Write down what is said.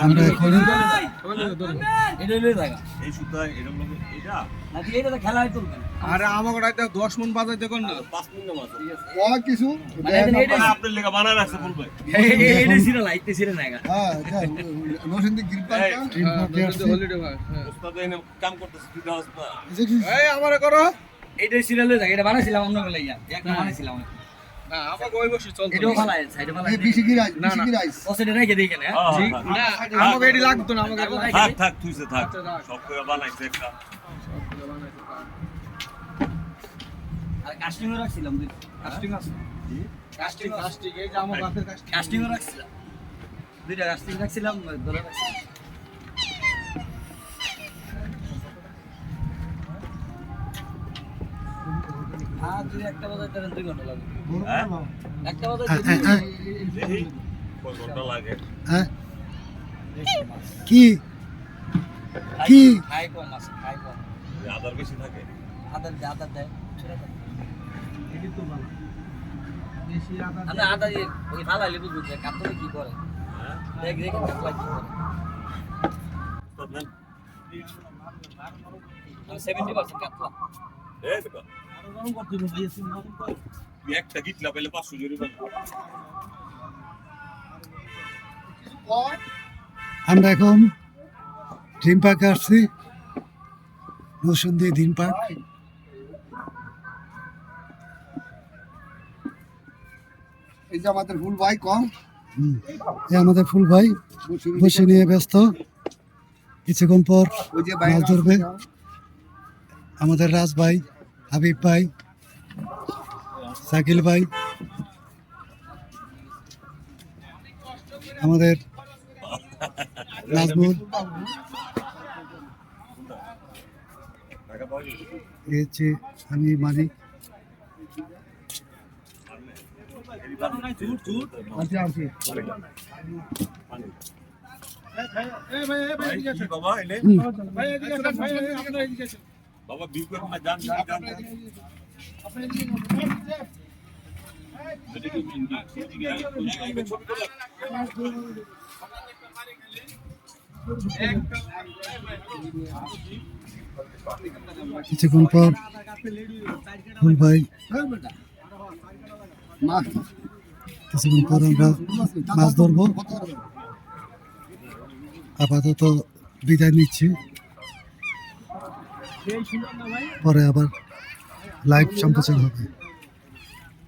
আমরা এখন আরে আমাকে দশ মন বাজাই দেখুন না। কিছু? মানে আপনার লেখা রাখছে বলবে। হ্যাঁ হ্যাঁ। এনে কাম করতেছে আমারে করো। এটা সিরিয়াল হয়ে থাকে এটা বানাইছিলাম অন্য বেলা ইয়া একটা বানাইছিলাম না আমাকে ওই বসে চলতো? এটাও ফালাই সাইডে ফালাই বিশি কি রাইস না, কি রাইস। পসেটে রেখে দিই কেন হ্যাঁ, হ্যাঁ, হ্যাঁ। না আমাকে এটি লাগতো না আমাকে থাক থাক তুইছে থাক। সব করে বানাইছে একটা। আর কাস্টিংও রাখছিলাম দুই কাস্টিং আছে। কাস্টিং কাস্টিক এই যে আমার গাছের কাস্টিংও রাখছিলাম। দুইটা কাস্টিং রাখছিলাম ধরে রাখছিলাম। হ্যাঁ তুই একটা বাজার তার দুই ঘণ্টা লাগবে হ্যাঁ? একটা বাজার হ্যাঁ, ঘণ্টা লাগে? হ্যাঁ? কি? কি? খাই কম আছে খাই কম। আদার বেশি থাকে? আদার দেয় দেয় এটি তো ভালো। বেশি আদা দিয়ে। ওই ফালাইলে বুঝব যে কাতলে কি করে। দেখ দেখ কাতলা কি করে। এই একটা গিটলা পেলে পাঁচশো জরি আমরা এখন ড্রিম পার্কে আসছি। নসুন্দি ড্রিম পার্ক। এই যে আমাদের ফুল ভাই কম। হুম। এ আমাদের ফুল ভাই বসে নিয়ে ব্যস্ত। কিছুক্ষণ পর মাছ ধরবে। আমাদের রাজ ভাই হাবিব ভাই সাকিল ভাই আমাদের নাজমুল এই হচ্ছে আমি আচ্ছা আচ্ছা কি বাবা জান জান জান কিছুক্ষণ পর ফুল ভাই। কিছুক্ষণ পর আমরা মাছ ধরবো। আপাতত বিদায় নিচ্ছি। পরে আবার লাইভ সম্প্রচার হবে।